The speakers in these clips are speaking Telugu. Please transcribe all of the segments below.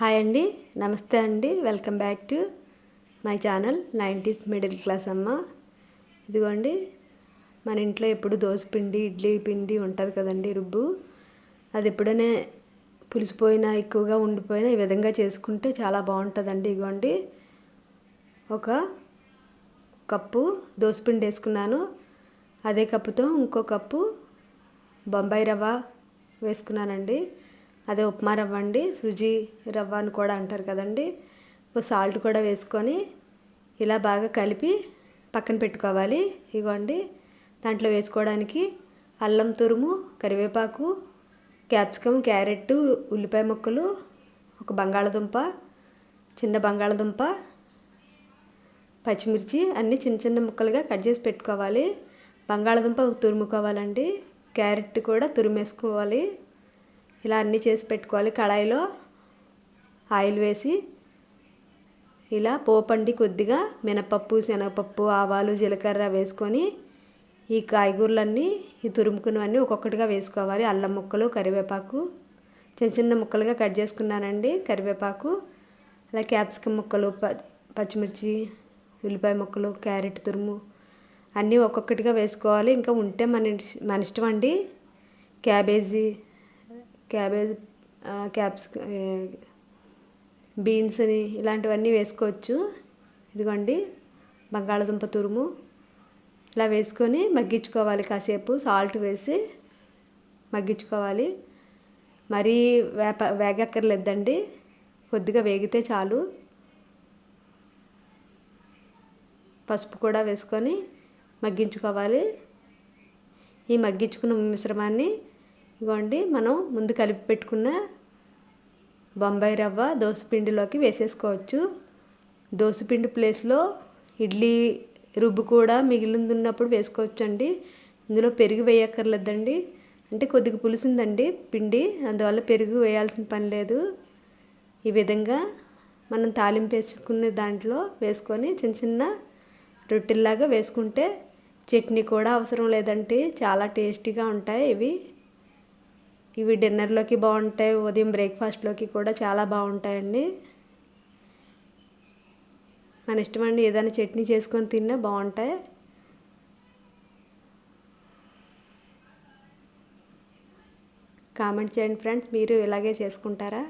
హాయ్ అండి నమస్తే అండి welcome back to my channel nineties middle class అమ్మ. ఇదిగోండి మన ఇంట్లో ఎప్పుడు దోశ పిండి ఇడ్లీ పిండి ఉంటుంది కదండి రుబ్బు. అది ఎప్పుడైనా పులిసిపోయినా ఎక్కువగా ఉండిపోయినా ఈ విధంగా చేసుకుంటే చాలా బాగుంటుందండి. ఇదిగోండి ఒక కప్పు దోశపిండి వేసుకున్నాను. అదే కప్పుతో ఇంకో కప్పు బొంబాయి రవ్వ వేసుకున్నానండి. అదే ఉప్మా రవ్వ అండి సుజీ రవ్వ అని కూడా అంటారు కదండి. సాల్ట్ కూడా వేసుకొని ఇలా బాగా కలిపి పక్కన పెట్టుకోవాలి. ఇగోండి దాంట్లో వేసుకోవడానికి అల్లం తురుము కరివేపాకు క్యాప్సికమ్ క్యారెట్ ఉల్లిపాయ ముక్కలు ఒక బంగాళదుంప చిన్న బంగాళదుంప పచ్చిమిర్చి అన్నీ చిన్న చిన్న ముక్కలుగా కట్ చేసి పెట్టుకోవాలి. బంగాళదుంప తురుముకోవాలండి. క్యారెట్ కూడా తురిమేసుకోవాలి. ఇలా అన్నీ చేసి పెట్టుకోవాలి. కడాయిలో ఆయిల్ వేసి ఇలా పోపండి కొద్దిగా మినపప్పు శనగపప్పు ఆవాలు జీలకర్ర వేసుకొని ఈ కాయగూరలన్నీ ఈ తురుముకున్నవన్నీ ఒక్కొక్కటిగా వేసుకోవాలి. అల్లం ముక్కలు కరివేపాకు చిన్న చిన్న ముక్కలుగా కట్ చేసుకున్నానండి. కరివేపాకు అలా క్యాప్సికమ్ ముక్కలు ప పచ్చిమిర్చి ఉల్లిపాయ ముక్కలు క్యారెట్ తురుము అన్నీ ఒక్కొక్కటిగా వేసుకోవాలి. ఇంకా ఉంటే మన మన ఇష్టం అండి క్యాబేజీ క్యాబేజ్ క్యాప్స్ బీన్స్ అని ఇలాంటివన్నీ వేసుకోవచ్చు. ఇదిగోండి బంగాళదుంప తురుము. ఇలా వేసుకొని మగ్గించుకోవాలి కాసేపు. సాల్ట్ వేసి మగ్గించుకోవాలి. మరీ వేప వేగక్కర్లేదండి కొద్దిగా వేగితే చాలు. పసుపు కూడా వేసుకొని మగ్గించుకోవాలి. ఈ మగ్గించుకున్న మిశ్రమాన్ని ఇగోండి మనం ముందు కలిపి పెట్టుకున్న బొంబాయి రవ్వ దోసపిండిలోకి వేసేసుకోవచ్చు. దోసపిండి ప్లేస్లో ఇడ్లీ రుబ్బు కూడా మిగిలింది ఉన్నప్పుడు వేసుకోవచ్చు అండి ఇందులో పెరుగు వేయక్కర్లేదండి. అంటే కొద్దిగా పులిసిందండి పిండి అందువల్ల పెరుగు వేయాల్సిన పని లేదు. ఈ విధంగా మనం తాలింపు వేసుకునే దాంట్లో వేసుకొని చిన్న చిన్న రొట్టెల్లాగా వేసుకుంటే చట్నీ కూడా అవసరం లేదంటే చాలా టేస్టీగా ఉంటాయి ఇవి. ఇవి డిన్నర్లోకి బాగుంటాయి ఉదయం బ్రేక్ఫాస్ట్లోకి కూడా చాలా బాగుంటాయండి. మన ఇష్టమండి ఏదైనా చట్నీ చేసుకొని తిన్నా బాగుంటాయి. కామెంట్ చేయండి ఫ్రెండ్స్ మీరు ఇలాగే చేసుకుంటారా?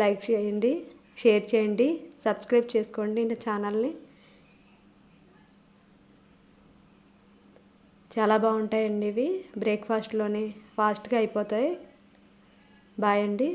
లైక్ చేయండి షేర్ చేయండి సబ్స్క్రైబ్ చేసుకోండి నా ఛానల్ని. చాలా బాగుంటాయండి ఇవి. బ్రేక్ఫాస్ట్లోనే ఫాస్ట్గా అయిపోతాయి. బాయ్ అండి.